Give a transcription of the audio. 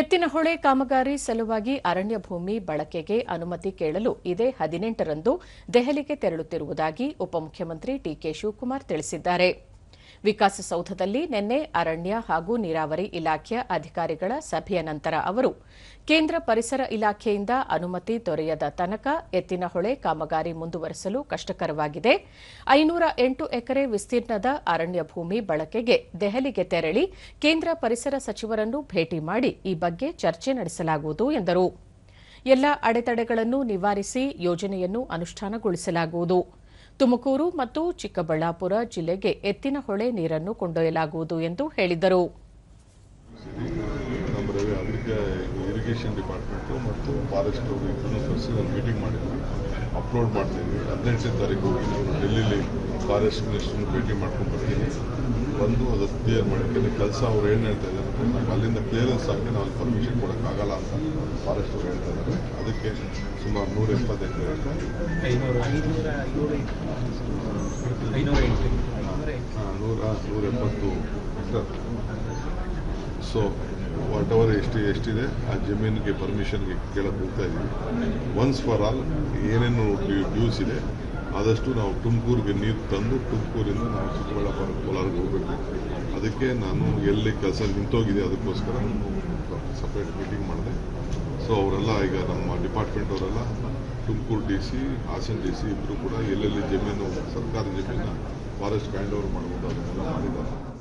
ಎತ್ತಿನಹೊಳೆ ಕಾಮಗಾರಿ ಸಲುವಾಗಿ ಅರಣ್ಯ ಭೂಮಿ ಬಳಕೆಗೆ ಅನುಮತಿ ಕೇಳಲು ಇದೇ ಹದಿನೆಂಟರಂದು ದೆಹಲಿಗೆ ತೆರಳುತ್ತಿರುವುದಾಗಿ ಉಪಮುಖ್ಯಮಂತ್ರಿ ಡಿಕೆ ಶಿವಕುಮಾರ್ ತಿಳಿಸಿದ್ದಾರೆ. ವಿಕಾಸಸೌಧದಲ್ಲಿ ನಿನ್ನೆ ಅರಣ್ಯ ಹಾಗೂ ನೀರಾವರಿ ಇಲಾಖೆಯ ಅಧಿಕಾರಿಗಳ ಸಭೆಯ ನಂತರ ಅವರು ಕೇಂದ್ರ ಪರಿಸರ ಇಲಾಖೆಯಿಂದ ಅನುಮತಿ ದೊರೆಯದ ತನಕ ಎತ್ತಿನಹೊಳೆ ಕಾಮಗಾರಿ ಮುಂದುವರೆಸಲು ಕಷ್ಟಕರವಾಗಿದೆ. ಐನೂರ ಎಂಟು ಎಕರೆ ವಿಸ್ತೀರ್ಣದ ಅರಣ್ಯ ಭೂಮಿ ಬಳಕೆಗೆ ದೆಹಲಿಗೆ ತೆರಳಿ ಕೇಂದ್ರ ಪರಿಸರ ಸಚಿವರನ್ನು ಭೇಟಿ ಮಾಡಿ ಈ ಬಗ್ಗೆ ಚರ್ಚೆ ನಡೆಸಲಾಗುವುದು ಎಂದರು. ಎಲ್ಲ ಅಡೆತಡೆಗಳನ್ನು ನಿವಾರಿಸಿ ಯೋಜನೆಯನ್ನು ಅನುಷ್ಠಾನಗೊಳಿಸಲಾಗುವುದು. ತುಮಕೂರು ಮತ್ತು ಚಿಕ್ಕಬಳ್ಳಾಪುರ ಜಿಲ್ಲೆಗೆ ಎತ್ತಿನಹೊಳೆ ನೀರನ್ನು ಕೊಂಡೊಯ್ಯಲಾಗುವುದು ಎಂದು ಹೇಳಿದರು. ಇರಿಗೇಷನ್ ಡಿಪಾರ್ಟ್ಮೆಂಟು ಮತ್ತು ಫಾರೆಸ್ಟ್ ಇಬ್ಬರನ್ನು ಕರೆಸಿ ಒಂದು ಮೀಟಿಂಗ್ ಮಾಡಿದ್ವಿ ಅಪ್ಲೋಡ್ ಮಾಡ್ತೀವಿ ಹದಿನೆಂಟನೇ ತಾರೀಕು ಹೋಗಿ. ಡೆಲ್ಲಿಲಿ ಫಾರೆಸ್ಟ್ ಮಿನಿಸ್ಟರ್ ಭೇಟಿ ಮಾಡ್ಕೊಂಡು ಬರ್ತೀನಿ ಬಂದು ಅದು ಕ್ಲಿಯರ್ ಮಾಡಿ ಕೆಲಸ ಅವ್ರು ಏನು ಹೇಳ್ತಾ ಇದ್ದಾರೆ ಅಂದರೆ ನಮ್ಗೆ ಅಲ್ಲಿಂದ ಕ್ಲಿಯರೆನ್ಸ್ ಆಗಿ ನಾವು ಅಲ್ಲಿ ಪರ್ಮಿಷನ್ ಕೊಡೋಕ್ಕಾಗಲ್ಲ ಅಂತ ಫಾರೆಸ್ಟ್ ಅವ್ರು ಹೇಳ್ತಾ ಇದ್ದಾರೆ. ಅದಕ್ಕೆ ಸುಮಾರು ನೂರ ಎಪ್ಪತ್ತೈದು ಹಾಂ ನೂರ ನೂರ ಎಪ್ಪತ್ತು ಹೆಕ್ಟರ್ ಸೊ ವಾಟ್ ಎವರ್ ಎಷ್ಟು ಎಷ್ಟಿದೆ ಆ ಜಮೀನಿಗೆ ಪರ್ಮಿಷನ್ಗೆ ಕೇಳಕ್ಕೆ ಹೋಗ್ತಾ ಇದ್ದೀವಿ. ಒನ್ಸ್ ಫಾರ್ ಆಲ್ ಏನೇನು ಡ್ಯೂಸ್ ಇದೆ ಆದಷ್ಟು ನಾವು ತುಮಕೂರಿಗೆ ನೀರು ತಂದು ತುಮಕೂರಿಂದ ನಾವು ಚಿಕ್ಕಬಳ್ಳಾಪುರ ಕೋಲಾರಿಗೆ ಹೋಗಬೇಕು. ಅದಕ್ಕೆ ನಾನು ಎಲ್ಲಿ ಕೆಲಸ ನಿಂತೋಗಿದೆ ಅದಕ್ಕೋಸ್ಕರ ಸಪ್ರೇಟ್ ಮೀಟಿಂಗ್ ಮಾಡಿದೆ. ಸೊ ಅವರೆಲ್ಲ ಈಗ ನಮ್ಮ ಡಿಪಾರ್ಟ್ಮೆಂಟ್ ಅವರೆಲ್ಲ Tumakuru D C Hassan D C ಇಬ್ಬರು ಕೂಡ ಎಲ್ಲೆಲ್ಲಿ ಜಮೀನು ಸರ್ಕಾರಿ ಜಮೀನ ಫಾರೆಸ್ಟ್ ಹ್ಯಾಂಡ್ ಓವರ್ ಮಾಡ್ಬೋದು ಅದನ್ನೆಲ್ಲ ಮಾಡಿದ್ದಾರೆ.